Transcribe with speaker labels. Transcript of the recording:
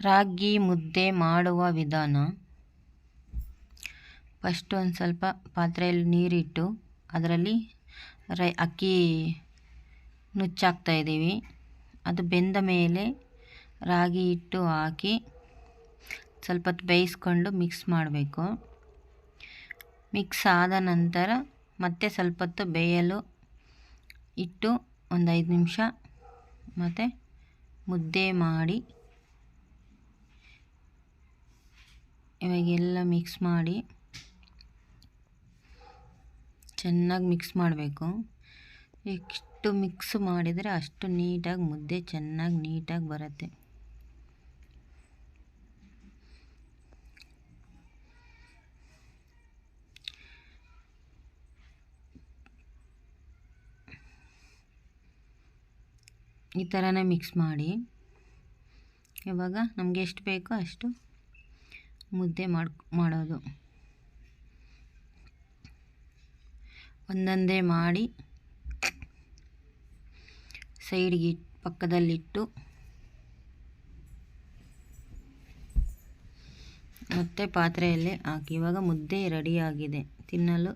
Speaker 1: ರಾಗಿ ಮುದ್ದೆ ಮಾಡುವ ವಿಧಾನ. ಫಸ್ಟ್ ಒಂದು ಸ್ವಲ್ಪ ಪಾತ್ರೆಯಲ್ಲಿ ನೀರಿಟ್ಟು ಅದರಲ್ಲಿ ರೈ ಅಕ್ಕಿ ನುಚ್ಚಾಕ್ತಾ ಇದ್ದೀವಿ. ಅದು ಬೆಂದ ಮೇಲೆ ರಾಗಿ ಹಿಟ್ಟು ಹಾಕಿ ಸ್ವಲ್ಪ ಬೇಯಿಸ್ಕೊಂಡು ಮಿಕ್ಸ್ ಮಾಡಬೇಕು. ಮಿಕ್ಸ್ ಆದ ನಂತರ ಮತ್ತೆ ಸ್ವಲ್ಪ ಹೊತ್ತು ಬೇಯಲು ಇಟ್ಟು ಒಂದು ಐದು ನಿಮಿಷ ಮತ್ತು ಮುದ್ದೆ ಮಾಡಿ ಇವಾಗೆಲ್ಲ ಮಿಕ್ಸ್ ಮಾಡಿ ಚೆನ್ನಾಗಿ ಮಿಕ್ಸ್ ಮಾಡಬೇಕು. ಎಷ್ಟು ಮಿಕ್ಸ್ ಮಾಡಿದರೆ ಅಷ್ಟು ನೀಟಾಗಿ ಮುದ್ದೆ ಚೆನ್ನಾಗಿ ನೀಟಾಗಿ ಬರುತ್ತೆ. ಈ ಥರನೇ ಮಿಕ್ಸ್ ಮಾಡಿ. ಇವಾಗ ನಮಗೆ ಎಷ್ಟು ಬೇಕೋ ಅಷ್ಟು ಮುದ್ದೆ ಮಾಡಿ ಮಾಡೋದು. ಒಂದೊಂದೇ ಮಾಡಿ ಸೈಡ್ಗೆ ಪಕ್ಕದಲ್ಲಿಟ್ಟು ಮತ್ತೆ ಪಾತ್ರೆಯಲ್ಲಿ ಹಾಕಿ. ಇವಾಗ ಮುದ್ದೆ ರೆಡಿಯಾಗಿದೆ ತಿನ್ನಲು